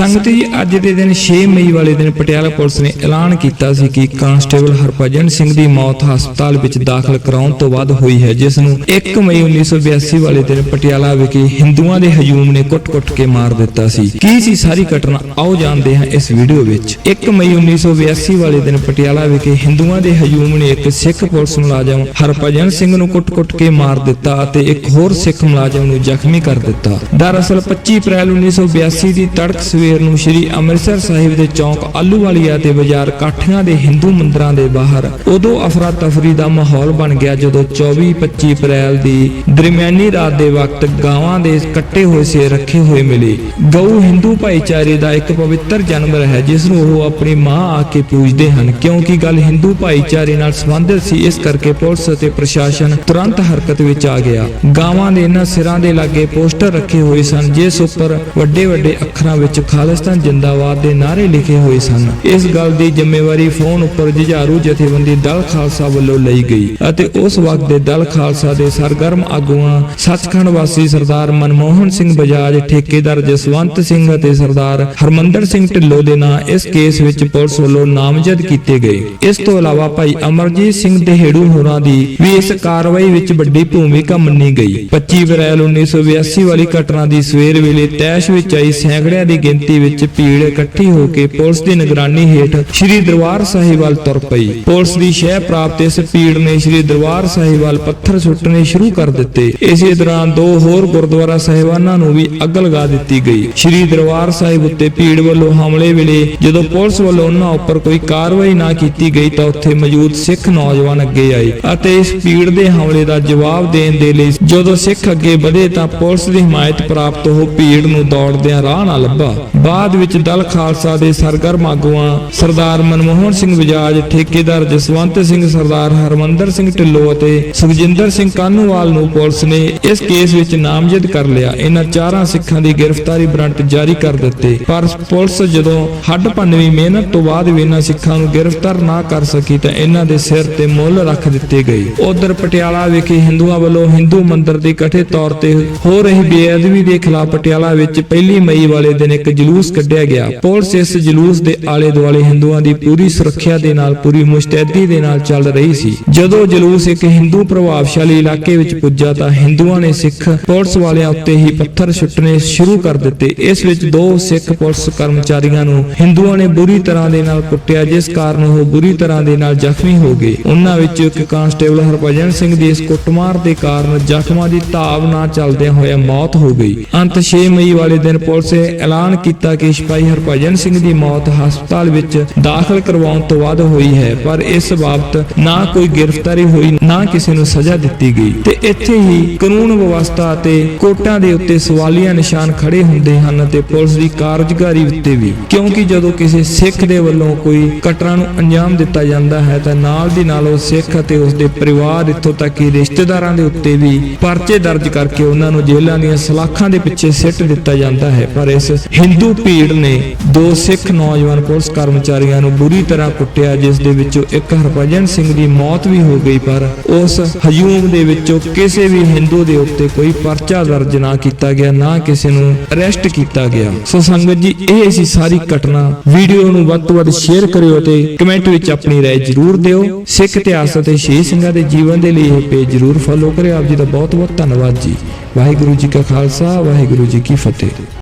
ਸੰਗਤ ਜੀ, ਅੱਜ ਦੇ ਦਿਨ 6 ਮਈ ਵਾਲੇ ਦਿਨ ਪਟਿਆਲਾ ਪੁਲਿਸ ਨੇ ਐਲਾਨ ਕੀਤਾ ਸੀ ਕਿ ਕਾਂਸਟੇਬਲ ਹਰਭਜਨ ਸਿੰਘ ਦੀ ਮੌਤ ਹਸਪਤਾਲ ਵਿੱਚ ਦਾਖਲ ਕਰਾਉਣ ਤੋਂ ਬਾਅਦ ਹੋਈ ਹੈ, ਜਿਸ ਨੂੰ 1 ਮਈ 1982 ਵਾਲੇ ਦਿਨ ਪਟਿਆਲਾ ਵਿਖੇ ਹਿੰਦੂਆਂ ਦੇ ਹਜੂਮ ਨੇ ਕੁੱਟ-ਕੁੱਟ ਕੇ ਮਾਰ ਦਿੱਤਾ ਸੀ। ਕੀ ਸੀ ਸਾਰੀ ਘਟਨਾ? ਆਓ ਜਾਣਦੇ ਹਾਂ ਇਸ ਵੀਡੀਓ ਵਿੱਚ। 1 ਮਈ 1982 ਵਾਲੇ ਦਿਨ ਪਟਿਆਲਾ ਵਿਖੇ ਹਿੰਦੂਆਂ ਦੇ ਹਜੂਮ ਨੇ ਇੱਕ ਸਿੱਖ ਪੁਲਿਸ ਮੁਲਾਜ਼ਮ ਹਰਭਜਨ ਸਿੰਘ ਨੂੰ ਕੁੱਟ-ਕੁੱਟ ਕੇ ਮਾਰ ਦਿੱਤਾ ਅਤੇ ਇੱਕ ਹੋਰ ਸਿੱਖ ਮੁਲਾਜ਼ਮ ਨੂੰ ਜ਼ਖਮੀ ਕਰ ਦਿੱਤਾ। ਦਰਅਸਲ 25 ਅਪ੍ਰੈਲ 1982 ਦੀ ਤੜਕ ਸਵੇਰ ਨੂੰ ਸ੍ਰੀ ਅੰਮ੍ਰਿਤਸਰ ਸਾਹਿਬ ਦੇ ਚੌਂਕ ਆਲੂਵਾਲੀਆ ਤੇ ਬਾਜ਼ਾਰ ਕਾਠੀਆਂ ਦੇ ਹਿੰਦੂ ਮੰਦਰਾਂ ਦੇ ਬਾਹਰ ਉਦੋਂ ਅਫਰਾ ਤਫਰੀ ਦਾ ਮਾਹੌਲ ਬਣ ਗਿਆ ਜਦੋਂ 24-25 ਅਪ੍ਰੈਲ ਦੀ ਦਰਮਿਆਨੀ ਰਾਤ ਦੇ ਵਕਤ ਗਾਵਾਂ ਦੇ ਕੱਟੇ ਹੋਏ ਸੇ ਰੱਖੇ ਹੋਏ ਮਿਲੇ। ਗਊ ਹਿੰਦੂ ਭਾਈਚਾਰੇ ਦਾ ਇੱਕ ਪਵਿੱਤਰ ਜਾਨਵਰ ਹੈ, ਜਿਸ ਨੂੰ ਉਹ ਆਪਣੀ ਮਾਂ ਆ ਕੇ ਪੂਜਦੇ ਹਨ। ਕਿਉਂਕਿ ਗੱਲ ਹਿੰਦੂ ਭਾਈਚਾਰੇ ਨਾਲ ਸੰਬੰਧਿਤ ਸੀ, ਇਸ ਕਰਕੇ ਪੁਲਿਸ ਅਤੇ ਪ੍ਰਸ਼ਾਸਨ ਤੁਰੰਤ ਹਰਕਤ ਵਿੱਚ ਆ ਗਿਆ। ਗਾਵਾਂ ਦੇ ਇਹਨਾਂ ਸਿਰਾਂ ਦੇ ਲਾਗੇ ਪੋਸਟਰ ਰੱਖੇ ਹੋਏ ਸਨ, ਜਿਸ ਉੱਪਰ ਵੱਡੇ ਵੱਡੇ ਅੱਖਰਾਂ ਵਿੱਚ ਖਾਲਿਸਤਾਨ ਜਿੰਦਾਬਾਦ ਦੇ ਨਾਅਰੇ ਲਿਖੇ ਹੋਏ ਸਨ। ਇਸ ਗੱਲ ਦੀ ਜ਼ਿੰਮੇਵਾਰੀ ਫੋਨ ਉੱਪਰ ਜੁਝਾਰੂ ਜਥੇਬੰਦੀ ਦਲ ਖਾਲਸਾ ਵੱਲੋਂ ਲਈ ਗਈ ਅਤੇ ਉਸ ਵਕਤ ਦੇ ਦਲ ਖਾਲਸਾ ਦੇ ਸਰਗਰਮ ਆਗੂਆਂ, ਸੱਚਖੰਡ ਵਾਸੀ ਸਰਦਾਰ ਮਨਮੋਹਨ ਸਿੰਘ ਬਜਾਜ, ਠੇਕੇਦਾਰ ਜਸਵੰਤ ਸਿੰਘ ਅਤੇ ਸਰਦਾਰ ਹਰਮੰਦਰ ਸਿੰਘ ਢਿੱਲੋਂ ਦੇ ਨਾਂ ਇਸ ਕੇਸ ਵਿੱਚ ਪੁਲਿਸ ਵੱਲੋਂ ਨਾਮਜ਼ਦ ਕੀਤੇ ਗਏ। ਇਸ ਤੋਂ ਇਲਾਵਾ ਭਾਈ ਅਮਰਜੀਤ ਸਿੰਘ ਦੇਹੜੂ ਹੋਰਾਂ ਦੀ ਵੀ ਇਸ ਕਾਰਵਾਈ ਵਿੱਚ ਵੱਡੀ ਭੂਮਿਕਾ ਮੰਨੀ ਗਈ। 25 ਅਪ੍ਰੈਲ 1982 ਵਾਲੀ ਘਟਨਾ ਦੀ ਸਵੇਰ ਵੇਲੇ ਤੈਸ਼ ਵਿੱਚ ਆਈ ਸੈਂਕੜਿਆਂ ਦੀ ਗਿਣਤੀ ਵਿੱਚ ਭੀੜ ਇਕੱਠੀ ਹੋ ਕੇ ਪੁਲਿਸ ਦੀ ਨਿਗਰਾਨੀ ਹੇਠ ਸ੍ਰੀ ਦਰਬਾਰ ਸਾਹਿਬ ਵੱਲ ਤੁਰ ਪਈ। ਪੁਲਿਸ ਦੀ ਸ਼ਹਿ ਪ੍ਰਾਪਤ ਇਸ ਭੀੜ ਨੇ ਸ੍ਰੀ ਦਰਬਾਰ ਸਾਹਿਬ ਵੱਲ ਪੱਥਰ ਸੁੱਟਣੇ ਸ਼ੁਰੂ ਕਰ ਦਿੱਤੇ। ਇਸੇ ਦੌਰਾਨ ਦੋ ਹੋਰ ਗੁਰਦੁਆਰਾ ਸਾਹਿਬਾਨਾਂ ਨੂੰ ਵੀ ਅੱਗ ਲਗਾ ਦਿੱਤੀ ਗਈ। ਸ੍ਰੀ ਦਰਬਾਰ ਸਾਹਿਬ ਉੱਤੇ ਭੀੜ ਵੱਲੋਂ ਹਮਲੇ ਵੇਲੇ ਜਦੋਂ ਪੁਲਿਸ ਵੱਲੋਂ ਉਹਨਾਂ ਉੱਪਰ ਕੋਈ ਕਾਰਵਾਈ ਨਾ ਕੀਤੀ ਗਈ ਤਾਂ ਉੱਥੇ ਮੌਜੂਦ ਸਿੱਖ ਨੌਜਵਾਨ ਅੱਗੇ ਆਏ ਅਤੇ ਇਸ ਭੀੜ ਦੇ ਹਮਲੇ ਦਾ ਜਵਾਬ ਦੇਣ ਦੇ ਲਈ ਜਦੋਂ ਸਿੱਖ ਅੱਗੇ ਵਧੇ ਤਾਂ ਪੁਲਿਸ ਦੀ ਹਮਾਇਤ ਪ੍ਰਾਪਤ ਉਹ ਭੀੜ ਨੂੰ ਦੌੜਦਿਆਂ ਰਾਹ ਨਾ ਲੱਭਾ। ਬਾਅਦ ਵਿੱਚ ਦਲ ਖਾਲਸਾ ਦੇ ਸਰਗਰਮ ਆਗੂਆਂ ਸਰਦਾਰ ਮਨਮੋਹਨ ਸਿੰਘ ਬਜਾਜ, ਠੇਕੇਦਾਰ ਜਸਵੰਤ ਸਿੰਘ, ਸਰਦਾਰ ਹਰਮੰਦਰ ਸਿੰਘ ਢਿੱਲੋਂ ਅਤੇ ਸੁਖਜਿੰਦਰ ਸਿੰਘ ਕਾਨੂੰਵਾਲ ਨੂੰ ਪੁਲਿਸ ਨੇ ਇਸ ਕੇਸ ਵਿੱਚ ਨਾਮਜ਼ਦ ਕਰ ਲਿਆ। ਇਹਨਾਂ ਚਾਰਾਂ ਸਿੱਖਾਂ ਦੀ ਗ੍ਰਿਫਤਾਰੀ ਵਾਰੰਟ ਜਾਰੀ ਕਰ ਦਿੱਤੇ। ਪਰ ਪੁਲਿਸ ਜਦੋਂ ਹੱਡ ਭੰਨਵੀਂ ਮਿਹਨਤ ਤੋਂ ਬਾਅਦ ਵੀ ਇਹਨਾਂ ਸਿੱਖਾਂ ਨੂੰ ਗ੍ਰਿਫਤਾਰ ਨਾ ਕਰ ਸਕੀ ਤਾਂ ਇਹਨਾਂ ਦੇ ਸਿਰ ਤੇ ਮੁੱਲ ਰੱਖ ਦਿੱਤੇ ਗਏ। ਉਧਰ ਪਟਿਆਲਾ ਵਿਖੇ ਹਿੰਦੂਆਂ ਵੱਲੋਂ ਹਿੰਦੂ ਮੰਦਿਰ ਦੇ ਇਕੱਠੇ ਤੌਰ ਤੇ ਹੋ ਰਹੀ ਬੇਅਦਬੀ ਦੇ ਖਿਲਾਫ ਪਟਿਆਲਾ ਵਿੱਚ ਪਹਿਲੀ ਮਈ ਵਾਲੇ ਦਿਨ ਇੱਕ ਜਲੂਸ ਕੱਢਿਆ ਗਿਆ। ਪੁਲਿਸ ਇਸ ਜਲੂਸ ਦੇ ਆਲੇ ਦੁਆਲੇ ਹਿੰਦੂਆਂ ਦੀ ਪੂਰੀ ਸੁਰੱਖਿਆ ਦੇ ਨਾਲ, ਪੂਰੀ ਮੁਸਤੈਦੀ ਦੇ ਨਾਲ ਚੱਲ ਰਹੀ ਸੀ। ਜਦੋਂ ਜਲੂਸ ਇੱਕ ਹਿੰਦੂ ਪ੍ਰਭਾਵਸ਼ਾਲੀ ਇਲਾਕੇ ਵਿੱਚ ਪੁੱਜਾ ਤਾਂ ਹਿੰਦੂਆਂ ਨੇ ਸਿੱਖ ਪੁਲਿਸ ਵਾਲਿਆਂ ਉੱਤੇ ਹੀ ਪੱਥਰ ਸੁੱਟਣੇ ਸ਼ੁਰੂ ਕਰ ਦਿੱਤੇ। ਇਸ ਵਿੱਚ ਦੋ ਸਿੱਖ ਪੁਲਿਸ ਕਰਮਚਾਰੀਆਂ ਨੂੰ ਹਿੰਦੂਆਂ ਨੇ ਬੁਰੀ ਤਰ੍ਹਾਂ ਦੇ ਨਾਲ ਕੁੱਟਿਆ, ਜਿਸ ਕਾਰਨ ਉਹ ਬੁਰੀ ਤਰ੍ਹਾਂ ਦੇ ਨਾਲ ਜ਼ਖਮੀ ਹੋ ਗਏ। ਉਹਨਾਂ ਵਿੱਚ ਇੱਕ ਕਾਂਸਟੇਬਲ ਹਰਭਜਨ ਸਿੰਘ ਦੀ ਇਸ ਕੁੱਟਮਾਰ ਦੇ ਕਾਰਨ ਜ਼ਖਮਾਂ ਦੀ ਧਾਵ ਨਾ ਚੱਲਦਿਆਂ ਹੋਇਆ ਮੌਤ ਹੋ ਗਈ। ਅੰਤ 6 ਮਈ ਵਾਲੇ ਦਿਨ ਪੁਲਿਸ ਨੇ ਐਲਾਨ ਕੀਤਾ ਕਿ ਸਿਪਾਹੀ ਹਰਭਜਨ ਸਿੰਘ ਦੀ ਮੌਤ ਹਸਪਤਾਲ ਵਿੱਚ ਦਾਖਲ ਕਰਵਾਉਣ ਤੋਂ ਬਾਅਦ ਹੋਈ ਹੈ, ਪਰ ਇਸ ਬਾਬਤ ਨਾ ਕੋਈ ਗ੍ਰਿਫਤਾਰੀ ਹੋਈ, ਨਾ ਕਿਸੇ ਨੂੰ ਸਜ਼ਾ ਦਿੱਤੀ ਗਈ। ਤੇ ਇੱਥੇ ਹੀ ਕਾਨੂੰਨ ਵਿਵਸਥਾ ਅਤੇ ਕੋਰਟਾਂ ਦੇ ਉੱਤੇ ਸਵਾਲੀਆ ਨਿਸ਼ਾਨ ਖੜੇ ਹੁੰਦੇ ਹਨ ਤੇ ਪੁਲਿਸ ਦੀ ਕਾਰਜਕਾਰੀ ਉੱਤੇ ਵੀ। ਕਿਉਂਕਿ ਜਦੋਂ ਕਿਸੇ ਸਿੱਖ ਦੇ ਵੱਲੋਂ ਕੋਈ ਘਟਨਾ ਨੂੰ ਅੰਜਾਮ ਦਿੱਤਾ ਜਾਂਦਾ ਹੈ, ਤਾਂ ਨਾਲ ਦੀ ਨਾਲ ਉਹ ਸਿੱਖ ਅਤੇ ਉਸ ਦੇ ਪਰਿਵਾਰ ਇੱਥੋਂ ਤੱਕ ਕਿ ਰਿਸ਼ਤੇਦਾਰਾਂ ਦੇ ਉੱਤੇ ਵੀ ਪਰਚੇ ਦਰਜ ਕਰਕੇ ਉਹਨਾਂ ਨੂੰ ਜੇਲ੍ਹਾਂ ਦੀਆਂ ਸਲਾਖਾਂ ਦੇ ਪਿੱਛੇ ਸਿੱਟ ਦਿੱਤਾ ਜਾਂਦਾ ਹੈ। ਪਰ ਇਸ ਹਿੰਦੂ ਭੀੜ ਨੇ ਦੋ ਸਿੱਖ ਨੌਜਵਾਨ ਪੁਲਿਸ ਕਰਮਚਾਰੀਆਂ ਨੂੰ ਬੁਰੀ ਤਰ੍ਹਾਂ ਕੁੱਟਿਆ ਜਿਸ ਦੇ ਵਿੱਚੋਂ ਇੱਕ ਹਰਭਜਨ ਸਿੰਘ ਦੀ ਮੌਤ ਵੀ ਹੋ ਗਈ ਪਰ ਉਸ ਹਜੂਮ ਦੇ ਵਿੱਚੋਂ ਕਿਸੇ ਵੀ ਹਿੰਦੂ ਦੇ ਉੱਤੇ ਕੋਈ ਪਰਚਾ ਦਰਜ ਨਾ ਕੀਤਾ ਗਿਆ ਨਾ ਕਿਸੇ ਨੂੰ ਅਰੈਸਟ ਕੀਤਾ ਗਿਆ ਸੋ ਸੰਗਤ ਜੀ ਇਹ ਸੀ ਸਾਰੀ ਘਟਨਾ ਵੀਡੀਓ ਨੂੰ ਵੱਧ ਤੋਂ ਵੱਧ ਸ਼ੇਅਰ ਕਰਿਓ ਤੇ ਕਮੈਂਟ ਵਿੱਚ ਆਪਣੀ رائے ਜ਼ਰੂਰ ਦਿਓ ਸਿੱਖ ਇਤਿਹਾਸ ਅਤੇ ਸ਼ਹੀਦ ਸਿੰਘਾਂ ਦੇ ਜੀਵਨ ਦੇ ਲਈ ਇਹ ਪੇਜ ਜ਼ਰੂਰ ਫੋਲੋ ਕਰਿਓ ਆਪ ਜੀ ਦਾ ਬਹੁਤ ਬਹੁਤ ਧੰਨਵਾਦ ਜੀ ਵਾਹਿਗੁਰੂ ਜੀ ਕਾ ਖਾਲਸਾ ਵਾਹਿਗੁਰੂ ਜੀ ਕੀ ਫਤਿਹ